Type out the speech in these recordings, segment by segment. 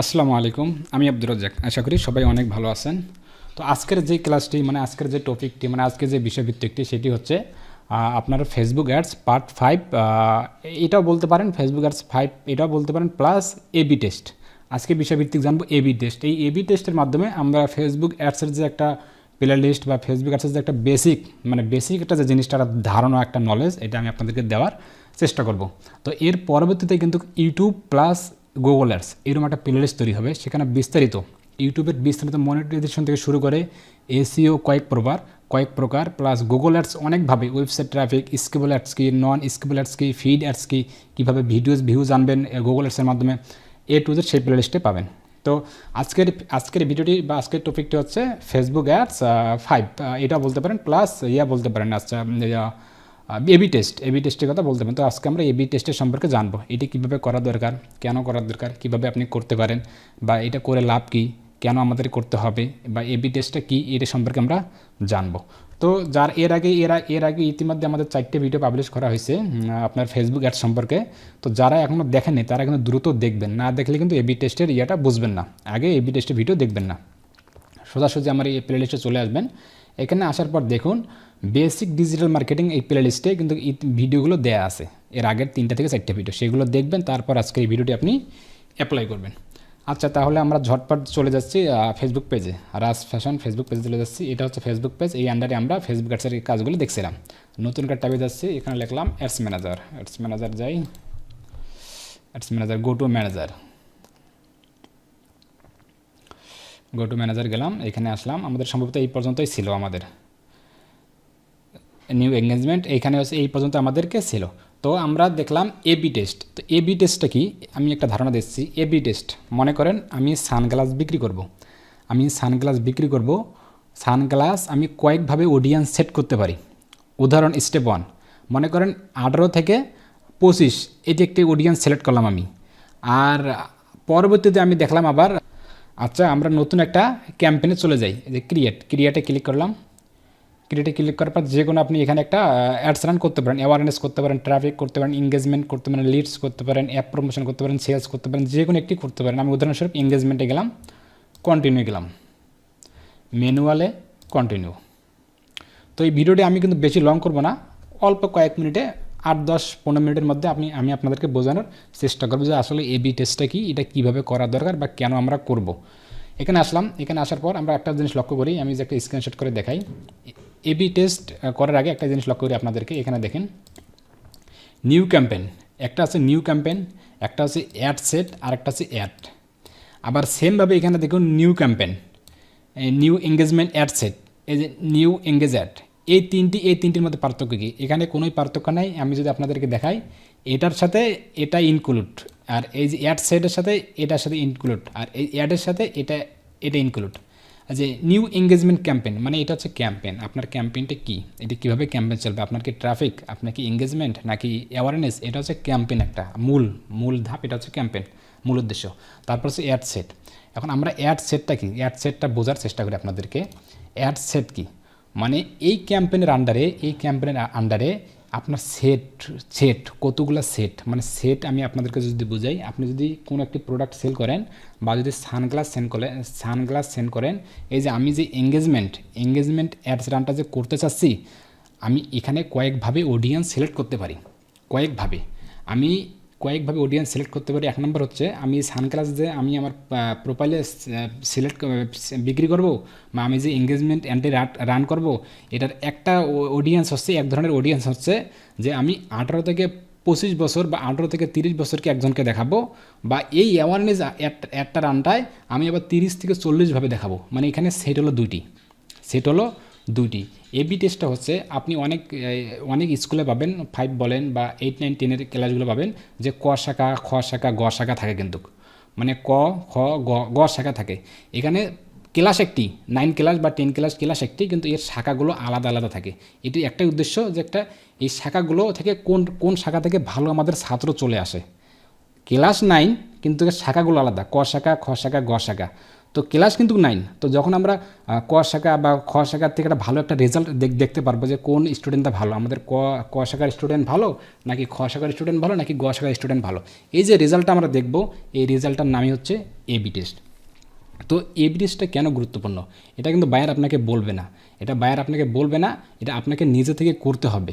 আসসালামু আলাইকুম, আমি আব্দুর রাজ্জাক। আশা করি সবাই অনেক ভালো আছেন। তো আজকের যে ক্লাসটি মানে আজকের যে টপিকটি মানে আজকে যে বিষয়ভিত্তিকটি, সেটি হচ্ছে আপনার ফেসবুক অ্যাডস পার্ট ফাইভ এটাও বলতে পারেন ফেসবুক অ্যাডস ফাইভ এটাও বলতে পারেন প্লাস এবি টেস্ট আজকে বিষয়ভিত্তিক জানব এবি টেস্ট এই এবি টেস্টের মাধ্যমে আমরা ফেসবুক অ্যাডসের যে একটা প্লে লিস্ট বা ফেসবুক অ্যাডসের যে একটা বেসিক মানে বেসিক একটা যে জিনিসটা ধারণা, একটা নলেজ এটা আমি আপনাদেরকে দেওয়ার চেষ্টা করব। তো এর পরবর্তীতে কিন্তু ইউটিউব প্লাস গুগল অ্যাডস এরকম একটা প্লেলিস্ট তৈরি হবে, সেখানে বিস্তারিত, ইউটিউবের বিস্তারিত মনিটাইজেশন থেকে শুরু করে এসিও কয়েক প্রকার কয়েক প্রকার প্লাস গুগল অ্যাডস অনেকভাবে ওয়েবসাইট ট্রাফিক স্কেবল অ্যাডস কি নন স্কেবল অ্যাডস কি ফিড অ্যাডস কি, কীভাবে ভিডিওস ভিউজ আনবেন গুগল অ্যাডসের মাধ্যমে এ টু জেড সেই প্লে লিস্টে পাবেন। তো আজকের আজকের ভিডিওটি বা আজকের টপিকটি হচ্ছে ফেসবুক অ্যাডস ফাইভ এটা বলতে পারেন প্লাস ইয়া বলতে পারেন আচ্ছা এবি টেস্ট এবি টেস্টের কথা বলতে পারেন তো আজকে আমরা এবি টেস্টের সম্পর্কে জানব। এটি কীভাবে করা দরকার, কেন করা দরকার, কীভাবে আপনি করতে পারেন, বা এটা করে লাভ কী, কেন আমাদের করতে হবে, বা এবি টেস্টটা কী, এটা সম্পর্কে আমরা জানব। তো যার এর আগে, এর এর আগে ইতিমধ্যে আমাদের চারটে ভিডিও পাবলিশ করা হয়েছে আপনার ফেসবুক অ্যাড সম্পর্কে। তো যারা এখনও দেখেননি, তারা কিন্তু দ্রুত দেখবেন। না দেখলে কিন্তু এবি টেস্টের ইয়েটা বুঝবেন না। আগে এবি টেস্টের ভিডিও দেখবেন না। সোজাসুজি আমার এই প্লে লিস্টে চলে আসবেন। এখানে আসার পর দেখুন বেসিক ডিজিটাল মার্কেটিং এই প্লে লিস্টে কিন্তু এই ভিডিওগুলো দেয়া আছে। এর আগের তিনটা থেকে চারটে ভিডিও সেগুলো দেখবেন, তারপর আজকে এই ভিডিওটি আপনি অ্যাপ্লাই করবেন। আচ্ছা তাহলে আমরা ঝটপট চলে যাচ্ছি ফেসবুক পেজে রাজ ফ্যাশন ফেসবুক পেজে চলে যাচ্ছি। এটা হচ্ছে ফেসবুক পেজ এই আন্ডারে আমরা ফেসবুক অ্যাডসের কাজগুলো দেখছিলাম। নতুন একটা ট্যাবে যাচ্ছি। এখানে লিখলাম অ্যাডস ম্যানেজার অ্যাডস ম্যানেজার যাই। Ads manager go to manager go to manager গেলাম। এখানে আসলাম। আমাদের সম্ভবত এই পর্যন্তই ছিল আমাদের। নিউ এঙ্গেজমেন্ট এখানে হচ্ছে এই পর্যন্ত আমাদেরকে ছিল। তো আমরা দেখলাম এবি টেস্ট তো এবি টেস্টটা কি? আমি একটা ধারণা দিচ্ছি। এবি টেস্ট মনে করেন আমি সানগ্লাস বিক্রি করব। আমি সানগ্লাস বিক্রি করব। সানগ্লাস আমি কয়েকভাবে অডিয়েন্স সেট করতে পারি। উদাহরণ স্টেপ ওয়ান মনে করেন আঠারো থেকে পঁচিশ, এটি একটি অডিয়েন্স সিলেক্ট করলাম আমি। আর পরবর্তীতে আমি দেখলাম আবার আচ্ছা আমরা নতুন একটা ক্যাম্পেনে চলে যাই। যে ক্রিয়েট ক্রিয়েটে ক্লিক করলাম। ক্রিয়েটে ক্লিক করার পর যে কোনো আপনি এখানে একটা অ্যাডস রান করতে পারেন অ্যাওয়ারনেস করতে পারেন ট্রাফিক করতে পারেন এঙ্গেজমেন্ট করতে পারেন লিডস করতে পারেন অ্যাপ প্রমোশন করতে পারেন সেলস করতে পারেন, যে কোনো একটি করতে পারেন। আমি উদাহরণস্বরূপ এঙ্গেজমেন্টে গেলাম কন্টিনিউ গেলাম। ম্যানুয়ালে কন্টিনিউ তো এই ভিডিওটি আমি কিন্তু বেশি লং করব না, অল্প কয়েক মিনিটে, আট, দশ, পনেরো মিনিটের মধ্যে আপনি, আমি আপনাদেরকে বোঝানোর চেষ্টা করব যে আসলে এবি টেস্টটা কি, এটা কীভাবে করা দরকার বা কেন আমরা করব। এখানে আসলাম, এখানে আসার পর আমরা একটা জিনিস লক্ষ্য করি, আমি যে একটা স্ক্রিনশট করে দেখাই। এবি টেস্ট করার আগে একটা জিনিস লক্ষ্য করি আপনাদেরকে এখানে দেখেন। নিউ ক্যাম্পেন একটা আছে নিউ ক্যাম্পেন একটা আছে অ্যাড সেট আর একটা আছে অ্যাড আবার সেমভাবে এখানে দেখুন new campaign new engagement ad set এই যে নিউ এঙ্গেজ অ্যাড এই তিনটি, এই তিনটির মধ্যে পার্থক্য কী? এখানে কোনোই পার্থক্য নাই, আমি যদি আপনাদেরকে দেখাই, এটার সাথে এটা ইনক্লুড আর এই যে অ্যাড সেটের সাথে এটার সাথে ইনক্লুড আর এই অ্যাডের সাথে এটা এটা ইনক্লুড যে নিউ এঙ্গেজমেন্ট ক্যাম্পেন মানে এটা হচ্ছে ক্যাম্পেন আপনার ক্যাম্পেইনটা কী? এটা কীভাবে ক্যাম্পেন চলবে? আপনার কি ট্রাফিক আপনার কি এঙ্গেজমেন্ট নাকি অ্যাওয়ারনেস এটা হচ্ছে ক্যাম্পেইন একটা। মূল মূল ধাপ এটা হচ্ছে ক্যাম্পেন মূল উদ্দেশ্য। তারপর হচ্ছে অ্যাড সেট এখন আমরা অ্যাড সেটটা কি? অ্যাড সেটটা বোঝার চেষ্টা করি আপনাদেরকে। অ্যাড সেট কি? মানে এই ক্যাম্পেনের আন্ডারে এই ক্যাম্পেনের আন্ডারে আপনার সেট সেট কতগুলো সেট মানে সেট আমি আপনাদেরকে যদি বোঝাই, আপনি যদি কোনো একটি প্রোডাক্ট সেল করেন বা যদি সানগ্লাস সেন্ড করেন সানগ্লাস সেন্ড করেন, এই যে আমি যে এঙ্গেজমেন্ট এঙ্গেজমেন্ট অ্যাডস রানটা যে করতে চাচ্ছি, আমি এখানে কয়েকভাবে অডিয়েন্স সিলেক্ট করতে পারি। কয়েকভাবে। আমি কয়েকভাবে অডিয়েন্স সিলেক্ট করতে পারি। এক নম্বর হচ্ছে, আমি সানগ্লাস যে আমি আমার প্রোফাইলে সিলেক্ট বিক্রি করব বা আমি যে এঙ্গেজমেন্ট অ্যান্টি রান করব, এটার একটা অডিয়েন্স হচ্ছে, এক ধরনের অডিয়েন্স হচ্ছে যে আমি আঠারো থেকে পঁচিশ বছর বা আঠারো থেকে তিরিশ বছরকে একজনকে দেখাবো বা এই অ্যাওয়ারনেস একটা রানটায় আমি আবার তিরিশ থেকে চল্লিশভাবে দেখাবো। মানে এখানে সেট হলো দুইটি। সেট হলো দুইটি। এবি টেস্টটা হচ্ছে আপনি অনেক অনেক স্কুলে পাবেন ফাইভ বলেন বা এইট নাইন টেনের ক্লাসগুলো পাবেন যে ক শাখা, খ শাখা, গ শাখা থাকে কিন্তু। মানে ক, খ, গ গ শাখা থাকে। এখানে ক্লাস একটি নাইন ক্লাস বা টেন ক্লাস ক্লাস একটি, কিন্তু এর শাখাগুলো আলাদা আলাদা থাকে। এটি একটাই উদ্দেশ্য যে একটা, এই শাখাগুলো থেকে কোন কোন শাখা থেকে ভালো আমাদের ছাত্র চলে আসে। ক্লাস নাইন কিন্তু শাখাগুলো আলাদা, ক শাখা, খ শাখা, গ শাখা। তো ক্লাস কিন্তু নাইন তো যখন আমরা ক শাখা বা খ শাখার থেকে একটা ভালো একটা রেজাল্ট দেখতে পারব যে কোন স্টুডেন্টটা ভালো। আমাদের ক ক শাখার স্টুডেন্ট ভালো, নাকি খ শাখার স্টুডেন্ট ভালো, নাকি গ শাখার স্টুডেন্ট ভালো? এই যে রেজাল্টটা আমরা দেখব, এই রেজাল্টটার নামই হচ্ছে এবি টেস্ট তো এবি টেস্টটা কেন গুরুত্বপূর্ণ? এটা কিন্তু বায়ার আপনাকে বলবে না। এটা বায়ার আপনাকে বলবে না, এটা আপনাকে নিজে থেকে করতে হবে।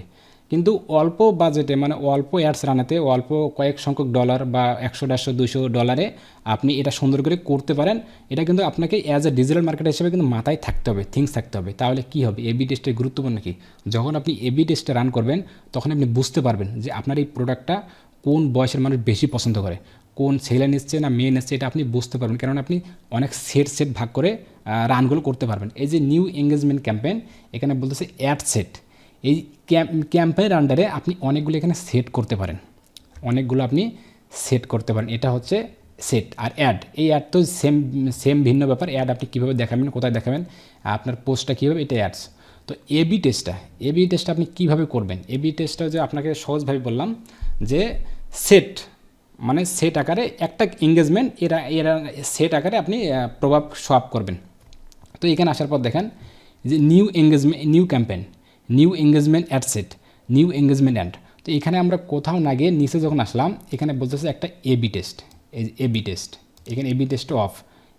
কিন্তু অল্প বাজেটে মানে অল্প অ্যাডস রানাতে, অল্প কয়েক সংখ্যক ডলার বা একশো, দেড়শো দুশো ডলারে আপনি এটা সুন্দর করে করতে পারেন। এটা কিন্তু আপনাকে অ্যাজ এ ডিজিটাল মার্কেট হিসেবে কিন্তু মাথায় থাকতে হবে থিংস থাকতে হবে। তাহলে কী হবে? এবি টেস্টের গুরুত্বপূর্ণ কি? যখন আপনি এবি টেস্টে রান করবেন, তখন আপনি বুঝতে পারবেন যে আপনার এই প্রোডাক্টটা কোন বয়সের মানুষ বেশি পছন্দ করে? কোন ছেলে নিচ্ছে না মেয়ে নিচ্ছে, এটা আপনি বুঝতে পারবেন। কারণ আপনি অনেক সেট সেট ভাগ করে রানগুলো করতে পারবেন। এই যে নিউ এঙ্গেজমেন্ট ক্যাম্পেইন এখানে বলতেছে অ্যাড সেট এই ক্যাম্পের আন্ডারে আপনি অনেকগুলো এখানে সেট করতে পারেন। অনেকগুলো আপনি সেট করতে পারেন। এটা হচ্ছে সেট আর অ্যাড এই অ্যাড তো সেম সেম ভিন্ন ব্যাপার। অ্যাড আপনি কীভাবে দেখাবেন, কোথায় দেখাবেন, আপনার পোস্টটা কীভাবে, এটা অ্যাডস তো এবি টেস্টটা এবি টেস্টটা আপনি কীভাবে করবেন? এবি টেস্টটা যে আপনাকে সহজভাবে বললাম যে সেট মানে সেট আকারে একটা এঙ্গেজমেন্ট এরা এরা সেট আকারে আপনি প্রভাব সোয়াপ করবেন। তো এখানে আসার পর দেখেন যে new engagement new campaign new engagement ad set new engagement ad তো এখানে আমরা কোথাও না গিয়ে নিচে যখন আসলাম, এখানে বলতেছে একটা এবি টেস্ট এবি টেস্ট এখানে এবি টেস্ট অফ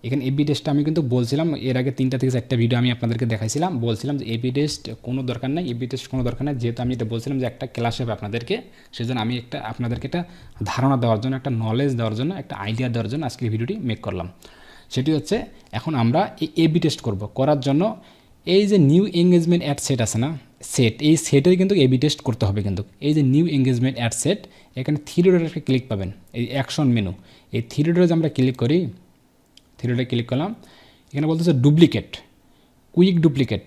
এখানে এবি টেস্টটা আমি কিন্তু বলছিলাম, এর আগে তিনটা থেকে চারটা ভিডিও আমি আপনাদেরকে দেখাইছিলাম, বলছিলাম যে এবি টেস্ট কোনো দরকার নাই এবি টেস্ট কোনো দরকার নাই, যেহেতু আমি এটা বলছিলাম যে একটা ক্লাস হবে আপনাদেরকে, সেজন্য আমি একটা, আপনাদেরকে একটা ধারণা দেওয়ার জন্য, একটা নলেজ দেওয়ার জন্য, একটা আইডিয়া দেওয়ার জন্য আজকে ভিডিওটি মেক করলাম। সেটি হচ্ছে, এখন আমরা এই এবি টেস্ট করব, করার জন্য এই যে নিউ এঙ্গেজমেন্ট অ্যাড সেট আছে না সেট এই সেটের কিন্তু এবি টেস্ট করতে হবে কিন্তু। এই যে নিউ এঙ্গেজমেন্ট অ্যাড সেট এখানে থ্রি একটা ক্লিক পাবেন। এই অ্যাকশন মেনু এই থ্রি ডটে আমরা ক্লিক করি থ্রি ক্লিক করলাম, এখানে বলতেছে duplicate quick duplicate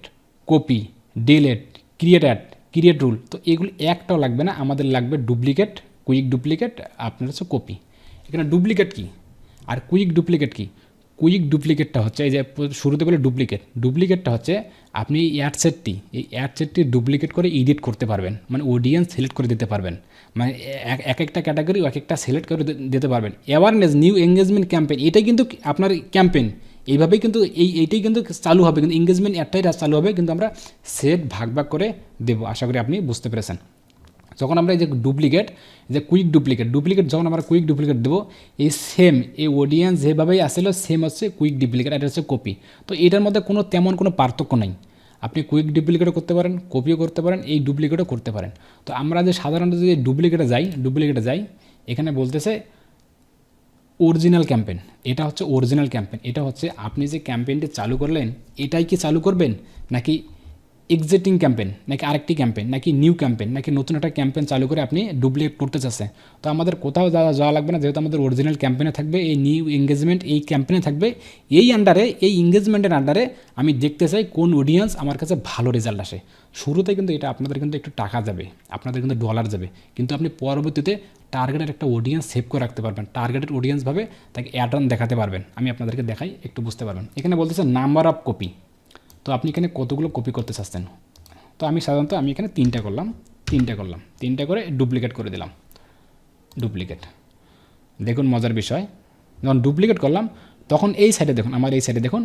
copy delete create ad create rule তো এগুলো একটাও লাগবে না, আমাদের লাগবে ডুপ্লিকেট কুইক ডুপ্লিকেট আপনার হচ্ছে কপি এখানে ডুপ্লিকেট কি? আর কুইক ডুপ্লিকেট কি? কুইক ডুপ্লিকেটটা হচ্ছে, এই যে শুরুতে বলে ডুপ্লিকেট ডুপ্লিকেটটা হচ্ছে, আপনি এই অ্যাড সেটটি এই অ্যাড সেটটি ডুপ্লিকেট করে এডিট করতে পারবেন। মানে অডিয়েন্স সিলেক্ট করে দিতে পারবেন। মানে এক এক একটা ক্যাটাগরি এক একটা সিলেক্ট করে দিতে পারবেন। অ্যাওয়ারনেস নিউ এঙ্গেজমেন্ট ক্যাম্পেইন এটাই কিন্তু আপনার ক্যাম্পেইন এইভাবেই কিন্তু এই, এইটাই কিন্তু চালু হবে। কিন্তু এঙ্গেজমেন্ট একটাই চালু হবে, কিন্তু আমরা সেট ভাগ ভাগ করে দেবো। আশা করি আপনি বুঝতে পেরেছেন। যখন আমরা এই যে ডুপ্লিকেট যে কুইক ডুপ্লিকেট ডুপ্লিকেট যখন আমরা কুইক ডুপ্লিকেট দেবো, এই সেম এই অডিয়েন্স যেভাবেই আসলে সেম হচ্ছে কুইক ডুপ্লিকেট এটা হচ্ছে কপি তো এটার মধ্যে কোনো তেমন কোনো পার্থক্য নেই। আপনি কুইক ডুপ্লিকেটও করতে পারেন কপিও করতে পারেন, এই ডুপ্লিকেটও করতে পারেন। তো আমরা যে সাধারণত যদি ডুপ্লিকেটে যাই ডুপ্লিকেটে যাই, এখানে বলতেছে অরিজিনাল ক্যাম্পেন এটা হচ্ছে অরিজিনাল ক্যাম্পেন এটা হচ্ছে আপনি যে ক্যাম্পেনটি চালু করলেন, এটাই কি চালু করবেন? নাকি এক্সিটিং ক্যাম্পেইন নাকি আরেকটি ক্যাম্পেইন নাকি নিউ ক্যাম্পেইন নাকি নতুন একটা ক্যাম্পেইন চালু করে আপনি ডুপ্লিকেট করতে চাচ্ছেন তো আমাদের কোথাও যাওয়া যাওয়া লাগবে না, যেহেতু আমাদের অরিজিনাল ক্যাম্পেইনে থাকবে, এই নিউ এঙ্গেজমেন্ট এই ক্যাম্পেইনে থাকবে, এই আন্ডারে এই এঙ্গেজমেন্টের আন্ডারে আমি দেখতে চাই কোন অডিয়েন্স আমার কাছে ভালো রেজাল্ট আসে। শুরুতে কিন্তু এটা আপনাদের কিন্তু একটু টাকা যাবে, আপনাদের কিন্তু ডলার যাবে, কিন্তু আপনি পরবর্তীতে টার্গেটের একটা অডিয়েন্স সেভ করে রাখতে পারবেন। টার্গেটেড অডিয়েন্সভাবে তাকে অ্যাডন দেখাতে পারবেন। আমি আপনাদেরকে দেখাই, একটু বুঝতে পারবেন। এখানে বলতেছে নাম্বার অফ কপি তো আপনি এখানে কতগুলো কপি করতে চাচ্ছেন? তো আমি সাধারণত আমি এখানে তিনটা করলাম তিনটা করলাম, তিনটা করে ডুপ্লিকেট করে দিলাম। ডুপ্লিকেট দেখুন মজার বিষয়, যখন ডুপ্লিকেট করলাম, তখন এই সাইডে দেখুন, আমার এই সাইডে দেখুন,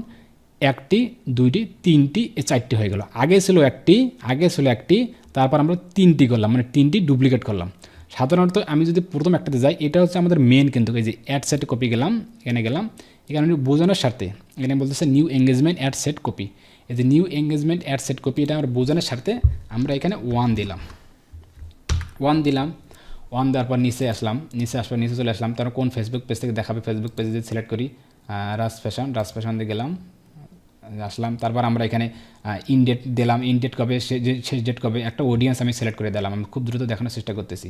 একটি, দুইটি, তিনটি চারটি হয়ে গেল। আগে ছিল একটি, আগে ছিল একটি, তারপর আমরা তিনটি করলাম মানে তিনটি ডুপ্লিকেট করলাম। সাধারণত আমি যদি প্রথম একটাতে যাই, এটা হচ্ছে আমাদের মেন কিন্তু, এই যে অ্যাড সেট কপি গেলাম, এখানে গেলাম। এখানে বোঝানোর স্বার্থে, এখানে বলতেছে new engagement ad set copy এই যে new engagement ad set copy এটা আমরা বোঝানোর স্বার্থে আমরা এখানে ওয়ান দিলাম। ওয়ান দিলাম। ওয়ান দেওয়ার পর নিচে আসলাম। নিচে আসবার নিচে চলে আসলাম। তারপর কোন ফেসবুক পেজ থেকে দেখাবে? ফেসবুক পেজে যদি সিলেক্ট করি রাজ ফ্যাশন রাজ ফ্যাশন দিয়ে গেলাম। আসলাম। তারপর আমরা এখানে ইনডেট দিলাম। ইনডেট কবে শেষ ডেট কবে একটা অডিয়েন্স আমি সিলেক্ট করে দিলাম। আমি খুব দ্রুত দেখানোর চেষ্টা করতেছি।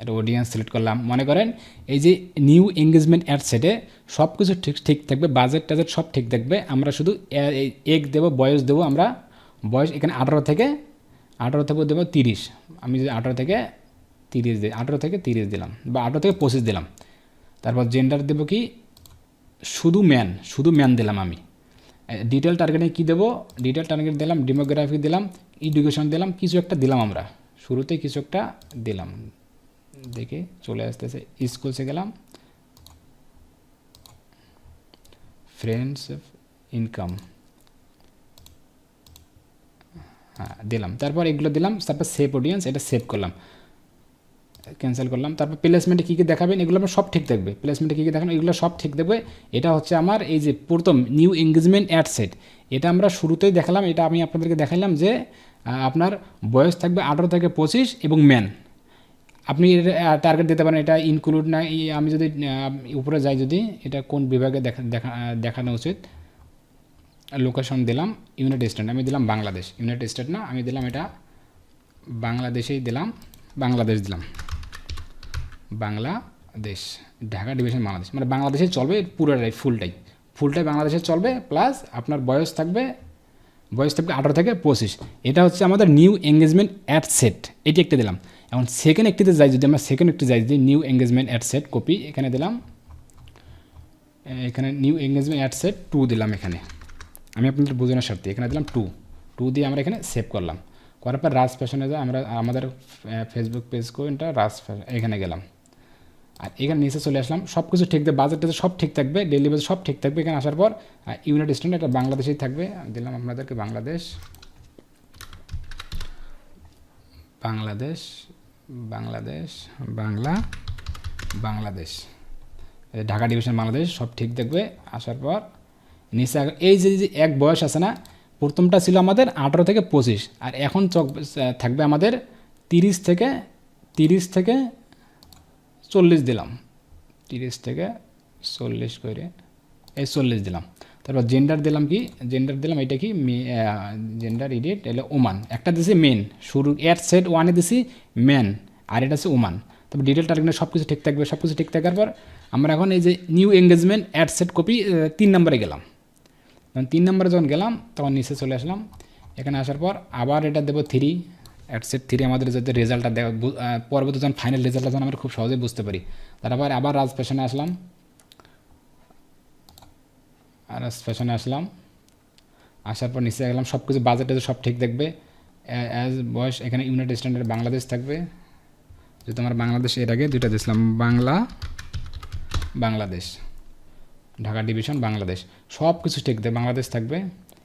একটা অডিয়েন্স সিলেক্ট করলাম। মনে করেন এই যে নিউ এঙ্গেজমেন্ট অ্যাড সেটে সব কিছু ঠিক ঠিক থাকবে বাজেট টাজেট সব ঠিক থাকবে। আমরা শুধু এক দেবো বয়স দেবো আমরা। বয়স এখানে আঠারো থেকে আঠারো থেকে দেবো তিরিশ। আমি যদি আঠারো থেকে তিরিশ দিই, আঠারো থেকে তিরিশ দিলাম বা আঠারো থেকে পঁচিশ দিলাম। তারপর জেন্ডার দেবো কি? শুধু ম্যান শুধু ম্যান দিলাম আমি। ডিটেল টার্গেটে কী দেবো? ডিটেল টার্গেট দিলাম ডেমোগ্রাফি দিলাম এডুকেশন দিলাম, কিছু একটা দিলাম আমরা। শুরুতে কিছু একটা দিলাম। দেখে চলে আসতেছে। স্কুলসে গেলাম। ফ্রেন্ডস ইনকাম হ্যাঁ দিলাম। তারপর এগুলো দিলাম। তারপর সেভ অডিয়েন্স এটা সেভ করলাম। ক্যান্সেল করলাম। তারপর প্লেসমেন্টে কী কী দেখাবেন, এগুলো আমার সব ঠিক থাকবে। প্লেসমেন্টে কী কী দেখাবেন এগুলো সব ঠিক থাকবে। এটা হচ্ছে আমার এই যে প্রথম নিউ এঙ্গেজমেন্ট অ্যাড সেট এটা আমরা শুরুতেই দেখালাম। এটা আমি আপনাদেরকে দেখালাম যে আপনার বয়স থাকবে আঠারো থেকে পঁচিশ এবং ম্যান আপনি টার্গেট দিতে পারেন, এটা ইনক্লুড না আমি যদি উপরে যাই যদি, এটা কোন বিভাগে দেখা দেখা দেখানো উচিত? লোকেশন দিলাম ইউনাইটেড স্টেট আমি দিলাম বাংলাদেশ ইউনাইটেড স্টেট না, আমি দিলাম এটা বাংলাদেশেই দিলাম বাংলাদেশ দিলাম। বাংলাদেশ ঢাকা ডিভিশন বাংলাদেশ মানে বাংলাদেশে চলবে পুরোটাই ফুলটাই ফুলটাই বাংলাদেশে চলবে প্লাস আপনার বয়স থাকবে বয়স থাকবে আঠারো থেকে পঁচিশ। এটা হচ্ছে আমাদের নিউ এঙ্গেজমেন্ট অ্যাড সেট এটি একটা দিলাম। এখন সেকেন্ড একটিতে যাই, যদি আমরা সেকেন্ড একটি যাই, যদি new engagement ad set copy এখানে দিলাম, এখানে new engagement ad set two দিলাম এখানে। আমি আপনাদের বোঝানোর স্বার্থে, এখানে দিলাম টু টু দিয়ে আমরা এখানে সেভ করলাম। করার পর রাজ ফ্যাশনে যা আমরা, আমাদের ফেসবুক পেজ কোনটা রাজ এখানে গেলাম। আর এখানে নিচে চলে আসলাম সব কিছু ঠিক থাকবে বাজেট সব ঠিক থাকবে ডেলি বেজ সব ঠিক থাকবে, এখানে আসার পর ইউনাইটেড স্টেট এটা বাংলাদেশেই থাকবে। দিলাম আপনাদেরকে বাংলাদেশ। বাংলাদেশ বাংলাদেশ, বাংলা, বাংলাদেশ। ঢাকা ডিভিশন বাংলাদেশ, সব ঠিক দেখবে, আসার পর নিচে এই যে যে এক বয়স আছে না, প্রথমটা ছিল আমাদের আঠারো থেকে পঁচিশ, আর এখন চক থাকবে আমাদের তিরিশ থেকে তিরিশ থেকে চল্লিশ দিলাম। তিরিশ থেকে চল্লিশ করে, এই চল্লিশ দিলাম। তারপর জেন্ডার দিলাম কি? জেন্ডার দিলাম, এটা কি? জেন্ডার ইডিট এলো ওমান একটা দিছি মেন শুরু এর সেট ওয়ানে দিছি ম্যান আর এটা আছে ওমান তারপর ডিটেল টার্গেট সব কিছু ঠিক থাকবে সব কিছু ঠিক থাকার পর আমরা এখন এই যে new engagement ad set copy তিন নম্বরে গেলাম। যখন তিন নম্বরে যখন গেলাম, তখন নিচে চলে আসলাম। এখানে আসার পর আবার এটা দেবো থ্রি অ্যাডসেট থ্রি আমাদের যাতে রেজাল্টটা দেওয়া পরবর্তী যখন ফাইনাল রেজাল্টটা যখন আমরা খুব সহজেই বুঝতে পারি। তারপর আবার রাজ ফ্যাশনে আসলাম। আর ফ্যাশনে আসলাম। আসার পর নিচে গেলাম সব কিছু বাজেটে সব ঠিক দেখবে। অ্যাজ বয়স এখানে ইউনাইটেড স্ট্যান্ডার্ড বাংলাদেশ থাকবে। যেহেতু আমার বাংলাদেশ এর আগে দুইটা দিয়েছিলাম। বাংলা, বাংলাদেশ। ঢাকা ডিভিশন বাংলাদেশ। সব কিছু ঠিক থাকবে বাংলাদেশ থাকবে।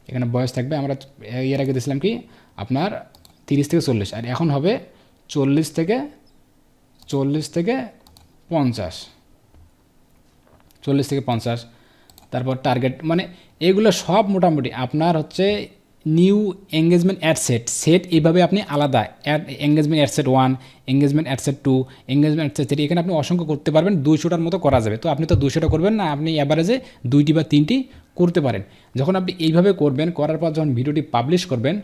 এখানে বয়স থাকবে। আমরা এর আগে দিয়েছিলাম কি? আপনার তিরিশ থেকে চল্লিশ। আর এখন হবে চল্লিশ থেকে চল্লিশ থেকে পঞ্চাশ। চল্লিশ থেকে পঞ্চাশ। তারপর টার্গেট মানে এগুলো সব মোটামুটি আপনার হচ্ছে নিউ এঙ্গেজমেন্ট অ্যাড সেট এইভাবে আপনি আলাদা ad engagement ad set one engagement ad set two engagement ad set three এখানে আপনি অসংখ্য করতে পারবেন, দুইশোটার মতো করা যাবে। তো আপনি তো দুশোটা করবেন না, আপনি অ্যাভারেজে দুইটি বা তিনটি করতে পারেন। যখন আপনি এইভাবে করবেন, করার পর যখন ভিডিওটি পাবলিশ করবেন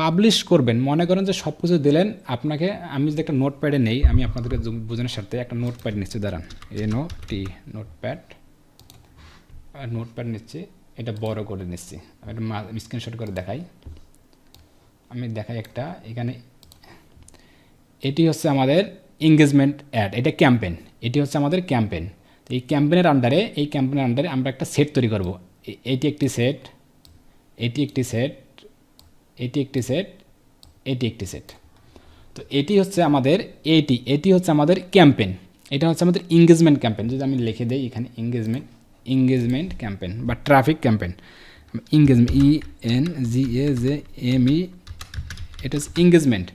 পাবলিশ করবেন, মনে করেন যে সব কিছু দিলেন, আপনাকে, আমি যদি একটা নোট প্যাডে নেই, আমি আপনাদেরকে বোঝানোর সাথে একটা নোট প্যাড নিচ্ছি দাঁড়ান এন টি নোট প্যাড নোট প্যাড নিচ্ছি, এটা বড় করে নিচ্ছি। আমি একটা স্ক্রিনশট করে দেখাই। আমি দেখাই একটা, এখানে এটি হচ্ছে আমাদের এঙ্গেজমেন্ট অ্যাড এটা ক্যাম্পেন এটি হচ্ছে আমাদের ক্যাম্পেন তো এই ক্যাম্পেনের আন্ডারে এই ক্যাম্পেনের আন্ডারে আমরা একটা সেট তৈরি করব। এটি একটি সেট এটি একটি সেট এটি একটি সেট এটি একটি সেট তো এটি হচ্ছে আমাদের এটি এটি হচ্ছে আমাদের ক্যাম্পেন এটা হচ্ছে আমাদের এঙ্গেজমেন্ট ক্যাম্পেন যদি আমি লিখে দিই এখানে এঙ্গেজমেন্ট এঙ্গেজমেন্ট ক্যাম্পেন বা traffic campaign engagement E N G A J M E এটা হচ্ছে এঙ্গেজমেন্ট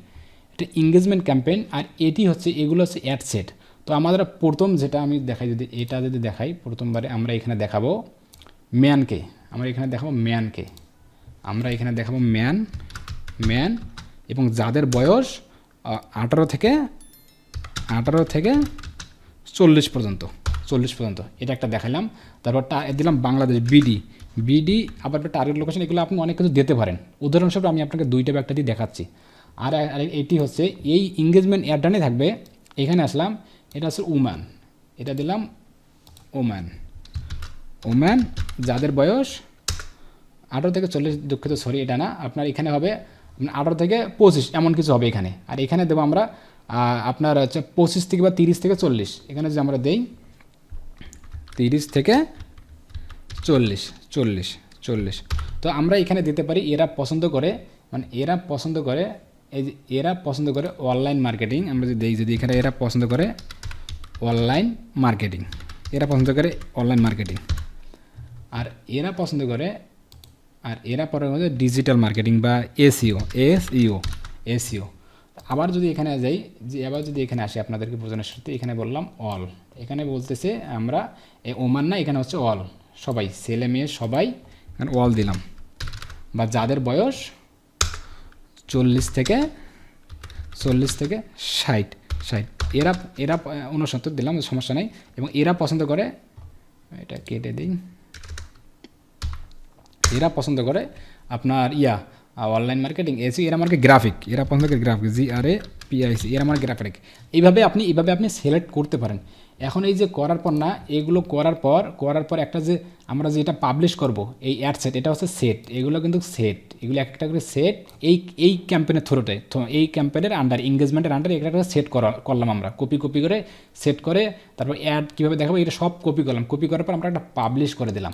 এটা এঙ্গেজমেন্ট ক্যাম্পেইন আর এটি হচ্ছে, এগুলো হচ্ছে অ্যাড সেট তো আমাদের প্রথম যেটা আমি দেখাই, যদি এটা যদি দেখাই, প্রথমবারে আমরা এখানে দেখাবো ম্যানকে আমরা এখানে দেখাবো ম্যানকে আমরা এখানে দেখাবো ম্যান ম্যান এবং যাদের বয়স আঠারো থেকে আঠারো থেকে চল্লিশ পর্যন্ত। চল্লিশ পর্যন্ত। এটা একটা দেখালাম তারপর দিলাম বাংলাদেশ বিডি। বিডি আবার টার্গেট লোকেশন এগুলো আপনি অনেক কিছু দিতে পারেন। উদাহরণস্বরূপ আমি আপনাকে দুইটা বা একটা দিয়ে দেখাচ্ছি। আর এটি হচ্ছে, এই এঙ্গেজমেন্ট এয়ারডানে থাকবে, এখানে আসলাম, এটা হচ্ছে উম্যান এটা দিলাম ওম্যান ওম্যান যাদের বয়স আঠারো থেকে চল্লিশ, দুঃখিত সরি এটা না। আপনার এখানে হবে আপনার আঠারো থেকে পঁচিশ, এমন কিছু হবে এখানে। আর এখানে দেবো আমরা আপনার হচ্ছে পঁচিশ থেকে বা তিরিশ থেকে চল্লিশ। এখানে যদি আমরা দেই তিরিশ থেকে চল্লিশ চল্লিশ চল্লিশ। তো আমরা এখানে দিতে পারি, এরা পছন্দ করে মানে এরা পছন্দ করে, এই যে এরা পছন্দ করে অনলাইন মার্কেটিং আমরা যদি দেখি যদি এখানে এরা পছন্দ করে অনলাইন মার্কেটিং এরা পছন্দ করে অনলাইন মার্কেটিং আর এরা পছন্দ করে, আর এরা পরে হচ্ছে ডিজিটাল মার্কেটিং বা এসইও এসইও এসইও আবার যদি এখানে যাই, যে আবার যদি এখানে আসি আপনাদেরকে বোঝানোর সাথে, এখানে বললাম অল এখানে বলতেছে আমরা, এ ওমান না, এখানে হচ্ছে অল সবাই, ছেলে মেয়ে সবাই এখানে অল দিলাম। বা যাদের বয়স চল্লিশ থেকে চল্লিশ থেকে ষাট ষাট। এরা এরা উনসত্তর দিলাম, সমস্যা নেই। এবং এরা পছন্দ করে, এটা কেটে দিই। এরা পছন্দ করে আপনার ইয়া, অনলাইন মার্কেটিং এসি এরা মার্কে গ্রাফিক। এরা পছন্দ করে গ্রাফিক, জি আর এ পিআইসি এরা আমার গ্রাফিক। এইভাবে আপনি এইভাবে আপনি সিলেক্ট করতে পারেন। এখন এই যে করার পর না, এগুলো করার পর করার পর একটা যে আমরা যেটা পাবলিশ করব, এই অ্যাড সেট এটা হচ্ছে সেট এগুলো কিন্তু সেট এগুলো একটা করে সেট এই এই ক্যাম্পেনের থ্রুতে এই ক্যাম্পেনের আন্ডার এঙ্গেজমেন্টের আন্ডার একটা একটা সেট করা, করলাম আমরা। কপি কপি করে সেট করে, তারপর অ্যাড কীভাবে দেখাবো, এটা সব কপি করলাম। কপি করার পর আমরা একটা পাবলিশ করে দিলাম।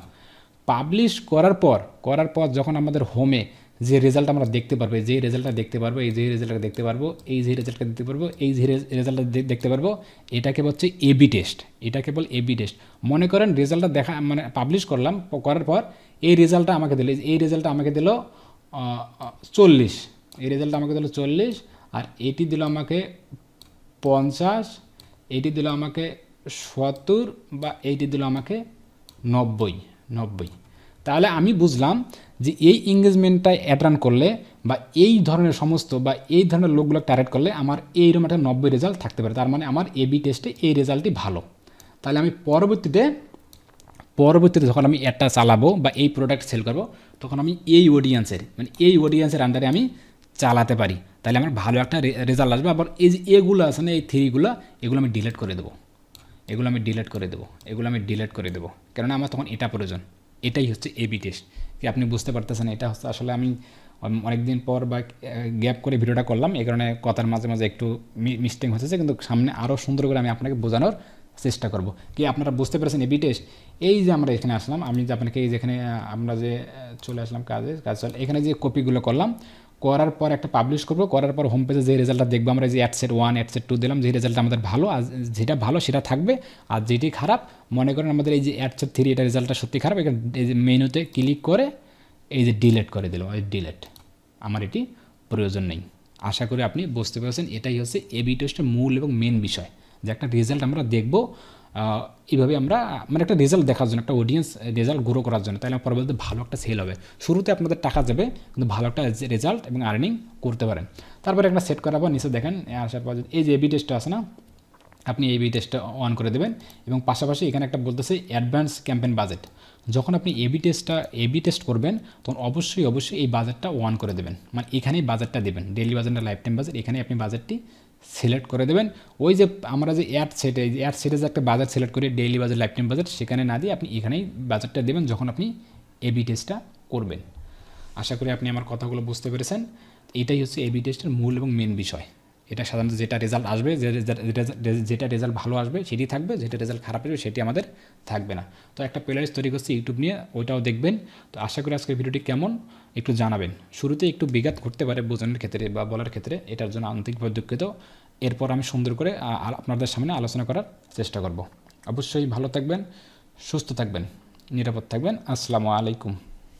পাবলিশ করার পর করার পর যখন আমাদের হোমে যে রেজাল্ট আমরা দেখতে পারব যে রেজাল্টটা দেখতে পারব, এই যে রেজাল্টটা দেখতে পারব, এই যে রেজাল্টটা দেখতে পারব, এই যে রেজাল্টটা দেখতে পারব এটাকে হচ্ছে এবি টেস্ট এটা কেবল এবি টেস্ট মনে করেন রেজাল্টটা দেখা মানে পাবলিশ করলাম করার পর এই রেজাল্টটা আমাকে দিল, এই রেজাল্টটা আমাকে দিল চল্লিশ। এই রেজাল্টটা আমাকে দিল চল্লিশ, আর এটি দিল আমাকে পঞ্চাশ, এটি দিল আমাকে সত্তর, বা এইটি দিল আমাকে নব্বই নব্বই। তাহলে আমি বুঝলাম যে এই এঙ্গেজমেন্টটা অ্যাটার্ন করলে বা এই ধরনের সমস্ত বা এই ধরনের লোকগুলো টার্গেট করলে আমার এইরকম একটা নব্বই রেজাল্ট থাকতে পারে। তার মানে আমার এবি টেস্টে এই রেজাল্টই ভালো। তাহলে আমি পরবর্তীতে পরবর্তীতে যখন আমি অ্যাডটা চালাবো বা এই প্রোডাক্ট সেল করব, তখন আমি এই অডিয়েন্সের মানে এই অডিয়েন্সের আন্ডারে আমি চালাতে পারি। তাহলে আমার ভালো একটা রেজাল্ট আসবে। আবার এই যে এগুলো আছে না, এই থ্রিগুলো এগুলো আমি ডিলিট করে দেবো। এগুলো আমি ডিলিট করে দেবো। এগুলো আমি ডিলিট করে দেবো। কেননা আমার তখন এটা প্রয়োজন। এটাই হচ্ছে এবি টেস্ট কি আপনি বুঝতে পারতেছেন? এটা হচ্ছে আসলে আমি অনেকদিন পর বা গ্যাপ করে ভিডিওটা করলাম। এই কারণে কথার মাঝে মাঝে একটু মিস্টেক হচ্ছে কিন্তু সামনে আরও সুন্দর করে আমি আপনাকে বোঝানোর চেষ্টা করব। কি আপনারা বুঝতে পেরেছেন এবি টেস্ট এই যে আমরা এখানে আসলাম, আমি যে আপনাকে এই যেখানে আমরা যে চলে আসলাম কাজে, কাজ চলে, এখানে যে কপিগুলো করলাম করার পর একটা পাবলিশ করব, করার পর হোম পেজে যে রেজাল্টটা দেখব, আমরা যে অ্যাডসেট ওয়ান অ্যাডসেট টু দিলাম, যে রেজাল্ট আমাদের ভালো আর যেটা ভালো সেটা থাকবে, আর যেটি খারাপ, মনে করেন আমাদের এই যে অ্যাডসেট থ্রি এটা রেজাল্টটা সত্যি খারাপ, এখানে এই যে মেনুতে ক্লিক করে এই যে ডিলেট করে দিলাম এই ডিলেট আমার এটি প্রয়োজন নেই। আশা করি আপনি বুঝতে পেরেছেন, এটাই হচ্ছে এবি টেস্টের মূল এবং মেন বিষয়। যে একটা রেজাল্ট আমরা দেখব এইভাবে আমরা মানে একটা রেজাল্ট দেখার জন্য, একটা অডিয়েন্স রেজাল্ট গ্রো করার জন্য। তাহলে পরবর্তীতে ভালো একটা সেল হবে। শুরুতে আপনাদের টাকা যাবে, কিন্তু ভালো একটা রেজাল্ট এবং আর্নিং করতে পারেন। তারপরে একটা সেট করার পর নিচে দেখেন আসার পর এই যে এবি টেস্টটা আছে না, আপনি এবি টেস্টটা অন করে দেবেন। এবং পাশাপাশি এখানে একটা বলতেছে অ্যাডভান্স ক্যাম্পেন বাজেট যখন আপনি এবি টেস্টটা এবি টেস্ট করবেন, তখন অবশ্যই অবশ্যই এই বাজেটটা অন করে দেবেন। মানে এখানেই বাজেটটা দেবেন। ডেলি বাজেটটা লাইফ টাইম বাজেট এখানে আপনি বাজেটটি সিলেক্ট করে দেবেন। ওই যে আমরা যে অ্যাড সেটে অ্যাড সেটে যে একটা বাজার সিলেক্ট করি ডেইলি বাজার লাইফ টাইম বাজেট সেখানে না দিয়ে আপনি এখানেই বাজারটা দেবেন যখন আপনি এবি টেস্টটা করবেন। আশা করি আপনি আমার কথাগুলো বুঝতে পেরেছেন। এটাই হচ্ছে এবি টেস্টের মূল এবং মেন বিষয়। এটা সাধারণত যেটা রেজাল্ট আসবে যেটা- রেজাল্ট ভালো আসবে সেটি থাকবে, যেটা রেজাল্ট খারাপ আসবে সেটি আমাদের থাকবে না। তো একটা প্লেলিস্ট তৈরি করছি ইউটিউব নিয়ে, ওইটাও দেখবেন। তো আশা করি আজকের ভিডিওটি কেমন একটু জানাবেন। শুরুতে একটু বিঘাত ঘটতে পারে বোঝানোর ক্ষেত্রে বা বলার ক্ষেত্রে, এটার জন্য আন্তরিকভাবে দুঃখিত। এরপর আমি সুন্দর করে আপনাদের সামনে আলোচনা করার চেষ্টা করব। অবশ্যই ভালো থাকবেন, সুস্থ থাকবেন, নিরাপদ থাকবেন। আসসালামু আলাইকুম।